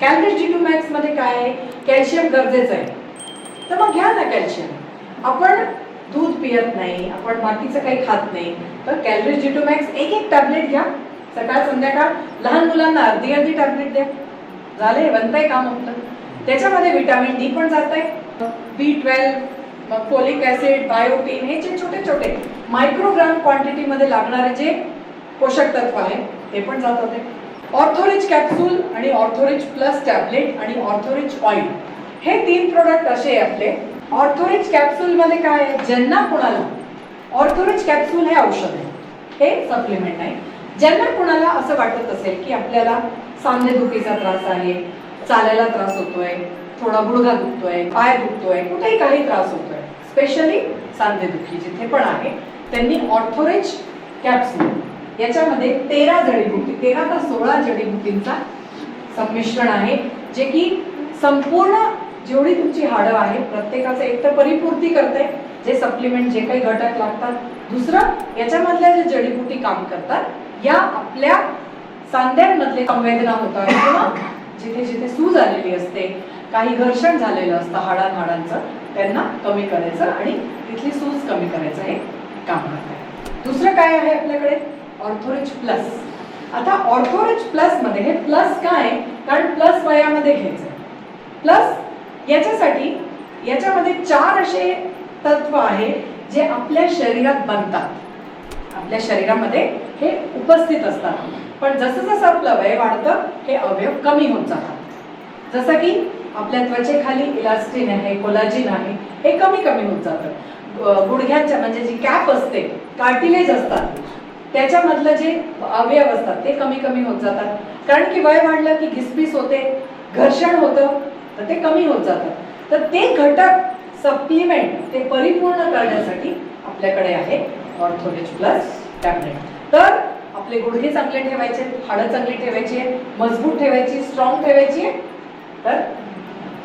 Calories G to मॅक्समध्ये काय आहे? Calcium गरजेचं आहे. तर मग घ्या ना कॅल्शियम आपण दूध पियत नाही आपण बाकीचं काही खात नाही. तर कॅलरीज जी टू मॅक्स एक एक टॅबलेट घ्या. सकाळ संध्याकाळ लहान मुलांना अर्धी अर्धी टॅबलेट द्या. झाले बनतंय काम आपलं. त्याच्यामध्ये व्हिटॅमिन डी पण जात आहे बी ट्वेल्व मग फोलिक ऍसिड बायोटीन हे जे छोटे छोटे मायक्रोग्राम क्वांटिटीमध्ये लागणारे जे पोषक तत्व आहे ते पण जात होते. ऑर्थोरिच कॅप्सूल आणि ऑर्थोरिच प्लस टॅबलेट आणि ऑर्थोरिच ऑइल. हे तीन प्रोडक्ट असे आहे आपले. ऑर्थोरिच कॅप्सूल मध्ये काय आहे? ज्यांना कोणाला ऑर्थोरिच कॅप्सूल हे औषध आहे. हे सप्लिमेंट आहे. ज्यांना कोणाला असं वाटत असेल की आपल्याला सांधेदुखीचा त्रास आहे चालायला त्रास होतोय थोडा गुडघा दुखतोय पाय दुखतोय कुठेही काही त्रास होतोय स्पेशली सांधेदुखी जिथे पण आहे त्यांनी ऑर्थोरिच कॅप्सूल याच्यामध्ये तेरा जडीबुटी तेरा ते सोळा जडीबुटींचा संमिश्रण आहे जे की संपूर्ण जेवढी तुमची हाडं आहे प्रत्येकाचं एक तर परिपूर्ती करते जे सप्लिमेंट जे काही घटक लागतात. दुसरं याच्यामधल्या जे जडीबुटी काम करतात या आपल्या सांध्यांमधले संवेदना होतात किंवा जिथे जिथे सूज आलेली असते काही घर्षण झालेलं असतं हाडां हाडांचं त्यांना कमी करायचं आणि तिथली सूज कमी करायचं हे काम करत आहे दुसरं काय आहे आपल्याकडे? ऑर्थोरेज प्लस. आता ऑर्थोरेज प्लसमध्ये हे प्लस काय? कारण प्लस वयामध्ये घ्यायचं प्लस याच्यासाठी याच्यामध्ये चार असे तत्व आहे जे आपल्या शरीरात बनतात. आपल्या शरीरामध्ये हे उपस्थित असतात. पण जसं जसं आपलं वय वाढतं हे अवयव कमी होत जातात. जसं की आपल्या त्वचेखाली इलास्टिन आहे कोलाजिन आहे हे कमी कमी होत जातं. गुडघ्यांच्या म्हणजे जी कॅप असते कार्टिलेज असतात. त्याच्यामधलं जे अवयव असतात ते कमी कमी होत जातात. कारण की वय वाढलं की घिसपीस होते घर्षण होतं तर ते कमी होत जातं. तर ते घटक सप्लिमेंट ते परिपूर्ण करण्यासाठी आपल्याकडे आहे ऑर्थोलेज प्लस टॅबलेट तर आपले गुडघे चांगले ठेवायचे हाडं चांगली ठेवायची आहे मजबूत ठेवायची स्ट्रॉंग ठेवायची तर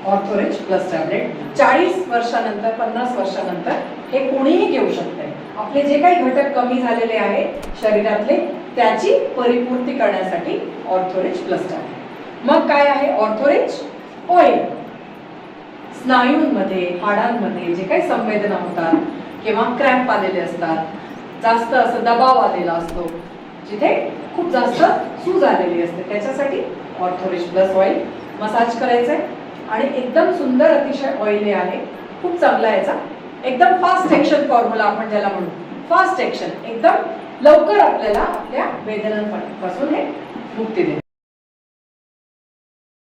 ऑर्थोरेज प्लस टॅबलेट चाळीस वर्षानंतर पन्नास वर्षानंतर हे कोणीही घेऊ शकते आपले जे काही घटक कमी झालेले आहे शरीरातले त्याची परिपूर्ती करण्यासाठी ऑर्थोरेज प्लस टॅबलेट मग काय आहे ऑर्थोरेज ऑइल स्नायूंमध्ये हाडांमध्ये जे काही संवेदना होतात किंवा क्रॅम्प आलेले असतात जास्त असं दबाव आलेला असतो जिथे खूप जास्त सूज आलेली असते. त्याच्यासाठी ऑर्थोरेज प्लस ऑइल मसाज करायचं आहे आणि एकदम सुंदर अतिशय ऑइली आहे. खूप चांगला याचा. एकदम फास्ट ऍक्शन फॉर्म्युला आपण ज्याला म्हणू. फास्ट एक्शन एकदम लवकर आपल्याला आपल्या वेदनांपासून हे मुक्ती देते.